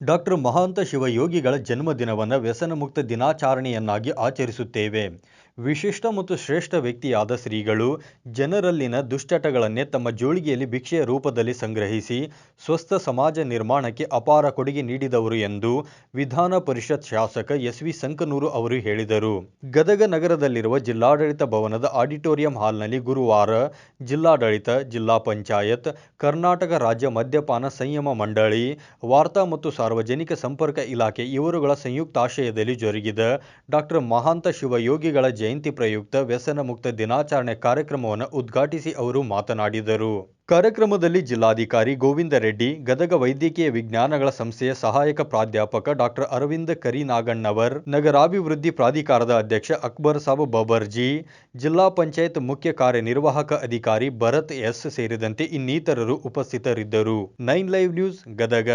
Doctor Mahanta ಶಿವಯೋಗಿಗಳ ಜನ್ಮದಿನವನ್ನು ವ್ಯಸನಮುಕ್ತ ದಿನಾಚರಣೆಯನ್ನಾಗಿ ಆಚರಿಸುತ್ತೇವೆ. ವಿಶಿಷ್ಟ ಮತ್ತು ಶ್ರೇಷ್ಠ ವ್ಯಕ್ತಿಯಾದ ಶ್ರೀಗಳು ಜನರಲ್ಲಿನ ದುಶ್ಚಟಗಳನ್ನೇ ತಮ್ಮ ಜೋಳಿಗೆಯಲ್ಲಿ ಭಿಕ್ಷೆಯ ರೂಪದಲ್ಲಿ ಸಂಗ್ರಹಿಸಿ ಸ್ವಸ್ಥ ಸಮಾಜ ನಿರ್ಮಾಣಕ್ಕೆ ಅಪಾರ ಕೊಡುಗೆ ನೀಡಿದವರು ಎಂದು ವಿಧಾನ ಪರಿಷತ್ ಶಾಸಕ ಎಸ್ ವಿ ಸಂಕನೂರು ಅವರು ಹೇಳಿದರು. ಗದಗ ನಗರದಲ್ಲಿರುವ ಜಿಲ್ಲಾಡಳಿತ ಭವನದ ಆಡಿಟೋರಿಯಂ ಹಾಲ್ನಲ್ಲಿ ಗುರುವಾರ ಜಿಲ್ಲಾಡಳಿತ, ಜಿಲ್ಲಾ ಪಂಚಾಯತ್, ಕರ್ನಾಟಕ ರಾಜ್ಯ ಮದ್ಯಪಾನ ಸಂಯಮ ಮಂಡಳಿ, ವಾರ್ತಾ ಮತ್ತು ಸಾರ್ವಜನಿಕ ಸಂಪರ್ಕ ಇಲಾಖೆ ಇವರುಗಳ ಸಂಯುಕ್ತಾಶ್ರಯದಲ್ಲಿ ಜರುಗಿದ ಡಾಕ್ಟರ್ ಮಹಾಂತ ಶಿವಯೋಗಿಗಳ ಜಯಂತಿ ಪ್ರಯುಕ್ತ ವ್ಯಸನ ಮುಕ್ತ ದಿನಾಚರಣೆ ಕಾರ್ಯಕ್ರಮವನ್ನು ಉದ್ಘಾಟಿಸಿ ಅವರು ಮಾತನಾಡಿದರು. ಕಾರ್ಯಕ್ರಮದಲ್ಲಿ ಜಿಲ್ಲಾಧಿಕಾರಿ ಗೋವಿಂದ ರೆಡ್ಡಿ, ಗದಗ ವೈದ್ಯಕೀಯ ವಿಜ್ಞಾನಗಳ ಸಂಸ್ಥೆಯ ಸಹಾಯಕ ಪ್ರಾಧ್ಯಾಪಕ ಡಾಕ್ಟರ್ ಅರವಿಂದ ಕರಿನಾಗಣ್ಣವರ್, ನಗರಾಭಿವೃದ್ಧಿ ಪ್ರಾಧಿಕಾರದ ಅಧ್ಯಕ್ಷ ಅಕ್ಬರ್ ಸಾಬ್ ಬಬರ್ಜಿ, ಜಿಲ್ಲಾ ಪಂಚಾಯತ್ ಮುಖ್ಯ ಕಾರ್ಯನಿರ್ವಾಹಕ ಅಧಿಕಾರಿ ಭರತ್ ಎಸ್ ಸೇರಿದಂತೆ ಇನ್ನಿತರರು ಉಪಸ್ಥಿತರಿದ್ದರು. Nine live news, Gadag.